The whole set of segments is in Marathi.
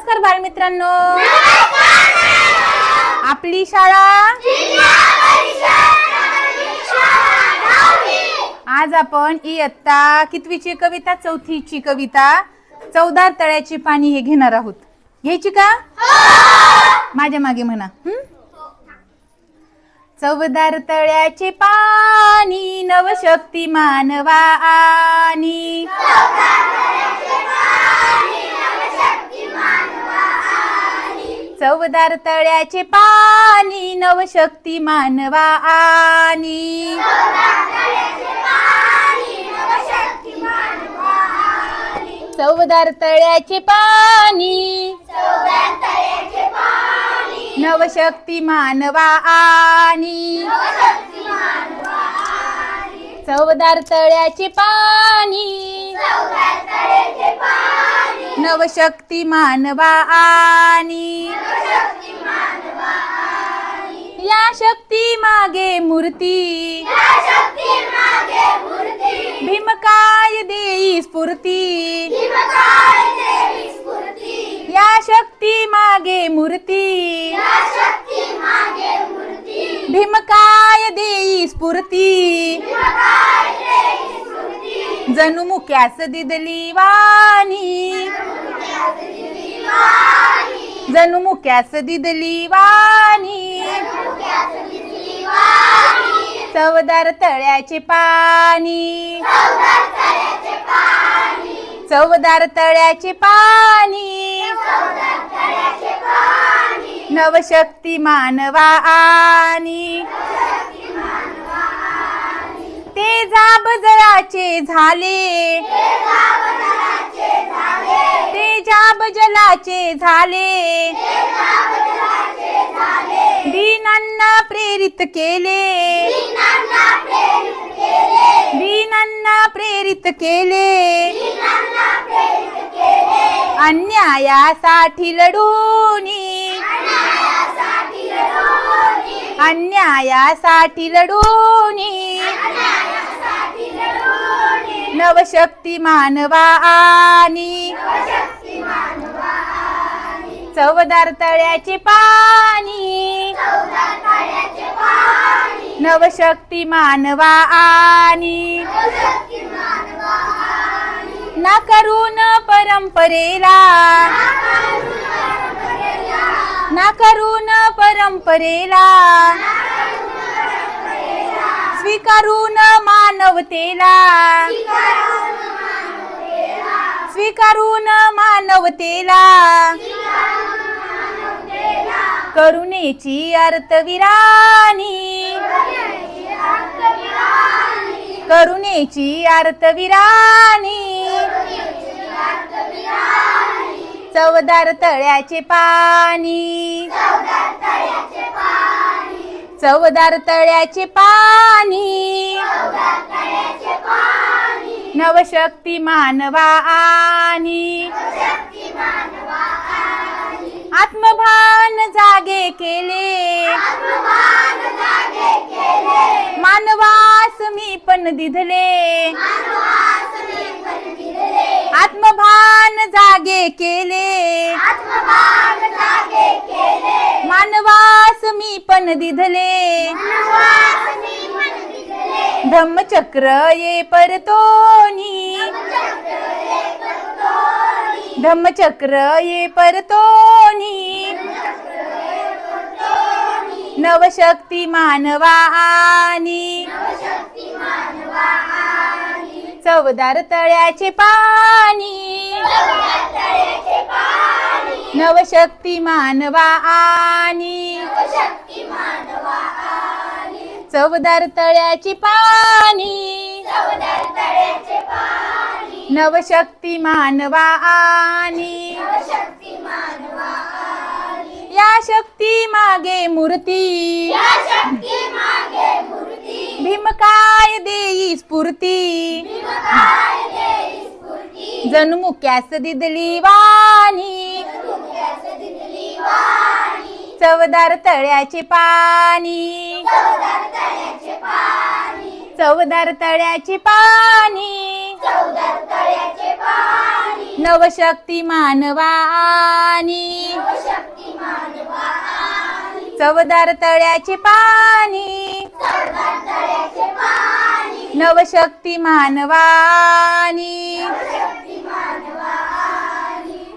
नमस्कार बालमित्रांनो. आपली शाळा. आज आपण इयत्ता कितवीची कविता चौथीची कविता चौदा तळ्याची पाणी हे घेणार आहोत. घ्यायची का? माझ्या मागे म्हणा. चौदार तळ्याचे पाणी नवशक्ती मानवा आणि चौदार तळ्याचे पाणी नवशक्ती मानवा आणि चौदार तळ्याचे पाणी नवशक्ती मानवा आणि चौदार तळ्याचे पाणी नवशक्ती मानवा आणि शक्ती मागे मूर्ती. भीमकाय देई स्फूर्ती. या शक्ती मागे मूर्ती. भीमकाय देई स्फूर्ती. जणू मुक्यास दिदली वाणी. जणू मुक्यास दिदली वाणी. चवदार तळ्याचे पाणी. चवदार तळ्याचे पाणी. नवशक्ती मानवा आणि. ते जाब जळाचे झाले. ते जाब जलाचे झाले. प्रेरित केले. दीनांना प्रेरित केले. अन्यायासाठी लढूनी. अन्यायासाठी लढूनी. नवशक्ती मानवा आणि. चवदार तळ्याचे पाणी. नवशक्ती मानवा आणि ना करून परंपरेला। ना करून परंपरेला। स्वीकारून मानवतेला। स्वीकारून मानवतेला। करुणेची अर्थविराणी. करुणेची अर्थविराणी. चवदार तळ्याचे पाणी. चवदार तळ्याचे पाणी. नवशक्ती मानवा आणि आत्मभान जागे केले. मानवास मी पण दिधले. आत्मभान जागे केले. मानवास मी पण दिधले. धम्मचक्र ये परतोनी. धम्मचक्र ये परतोनी. नवशक्ती मानवा आणि चवदार तळ्याचे पाणी. नवशक्ती मानवा आणि चवदार तळ्याचे पाणी. नवशक्ती मानवा आणि या शक्ती मागे मूर्ती. भीमकाय देई स्फूर्ती. जणमुक्यास दिदली वाणी चवदार तळ्याचे पाणी. चवदार तळ्याचे पाणी. नवशक्ती मानवानी. चवदार तळ्याचे पाणी. नवशक्ती मानवानी.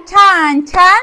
छान छान.